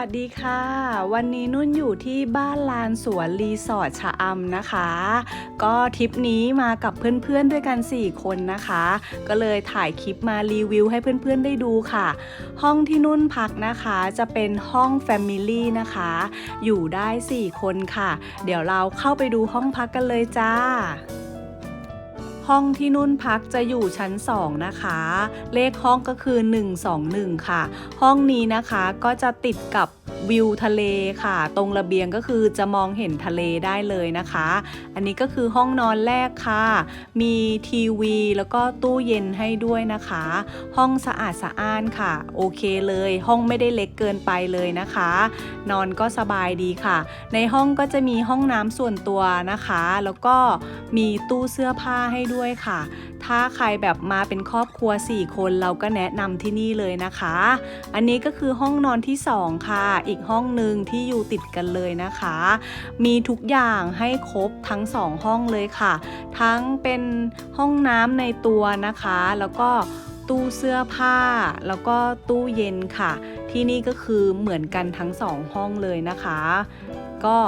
สวัสดีค่ะ วันนี้นุ่นอยู่ที่บ้านลานสวนรีสอร์ทชะอำนะคะ ก็ทริปนี้มากับเพื่อนๆด้วยกัน 4 คนนะคะ ก็เลยถ่ายคลิปมารีวิวให้เพื่อนๆได้ดูค่ะ ห้องที่นุ่นพักนะคะจะเป็นห้อง Family นะคะ อยู่ได้ 4 คนค่ะ เดี๋ยวเราเข้าไปดูห้องพักกันเลยจ้า ห้องที่นุ่นพักจะอยู่ชั้น 2 นะคะ เลขห้องก็คือ 121 ค่ะ ห้องนี้นะคะก็จะติดกับ วิวทะเลค่ะ ตรงระเบียงก็คือจะมองเห็นทะเลได้เลยนะคะ อันนี้ก็คือห้องนอนแรกค่ะ มีทีวีแล้วก็ตู้เย็นให้ด้วยนะคะ ห้องสะอาดสะอ้านค่ะ โอเคเลย ห้องไม่ได้เล็กเกินไปเลยนะคะ นอนก็สบายดีค่ะ ในห้องก็จะมีห้องน้ำส่วนตัวนะคะ แล้วก็มีตู้เสื้อผ้าให้ด้วยค่ะ ถ้าใครแบบมาเป็นครอบครัว 4 คนเราก็แนะนำที่นี่เลยนะคะ อันนี้ก็คือห้องนอนที่ 2 ค่ะอีกห้องหนึ่งที่อยู่ติดกันเลยนะคะ มีทุกอย่างให้ครบทั้ง2ห้องเลยค่ะ ทั้งเป็นห้องน้ำในตัวนะคะ แล้วก็ตู้เสื้อผ้า แล้วก็ตู้เย็นค่ะ ที่นี่ก็คือเหมือนกันทั้ง2ห้องเลยนะคะ ก็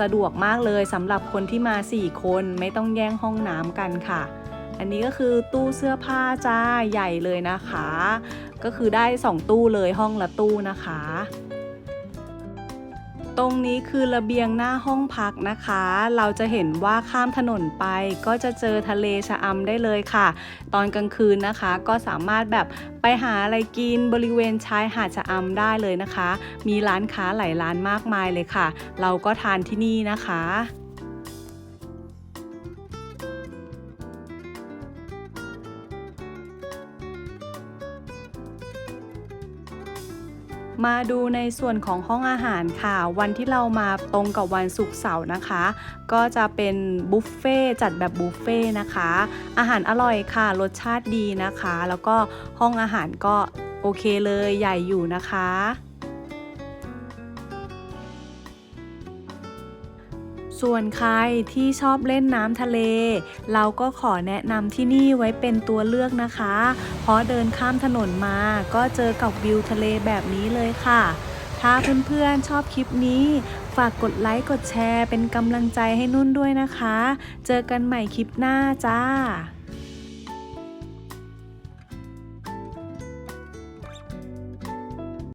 สะดวกมากเลยสำหรับคนที่มา 4 คนไม่ต้องแย่งห้องน้ำกันค่ะ อันนี้ก็คือตู้เสื้อผ้าจ้าใหญ่เลยนะคะ ก็คือได้ 2 ตู้เลยห้องละตู้นะคะ ตรงนี้คือระเบียงหน้าห้องพักนะคะ เราจะเห็นว่าข้ามถนนไปก็จะเจอทะเลชะอำได้เลยค่ะ ตอนกลางคืนนะคะก็สามารถแบบไปหาอะไรกินบริเวณชายหาดชะอำได้เลยนะคะ มีร้านค้าหลายร้านมากมายเลยค่ะ เราก็ทานที่นี่นะคะ มาดูในส่วนของห้องอาหารค่ะ วันที่เรามาตรงกับวันศุกร์เสาร์นะคะ ก็จะเป็นบุฟเฟ่ต์จัดแบบบุฟเฟ่ต์นะคะ อาหารอร่อยค่ะ รสชาติดีนะคะ แล้วก็ห้องอาหารก็โอเคเลยใหญ่อยู่นะคะ ส่วนใครที่ชอบเล่นน้ำทะเล เราก็ขอแนะนำที่นี่ไว้เป็นตัวเลือกนะคะ เพราะเดินข้ามถนนมาก็เจอกับวิวทะเลแบบนี้เลยค่ะ ถ้าเพื่อนๆชอบคลิปนี้ ฝากกดไลค์กดแชร์เป็นกำลังใจให้นุ่นด้วยนะคะ เจอกันใหม่คลิปหน้าจ้า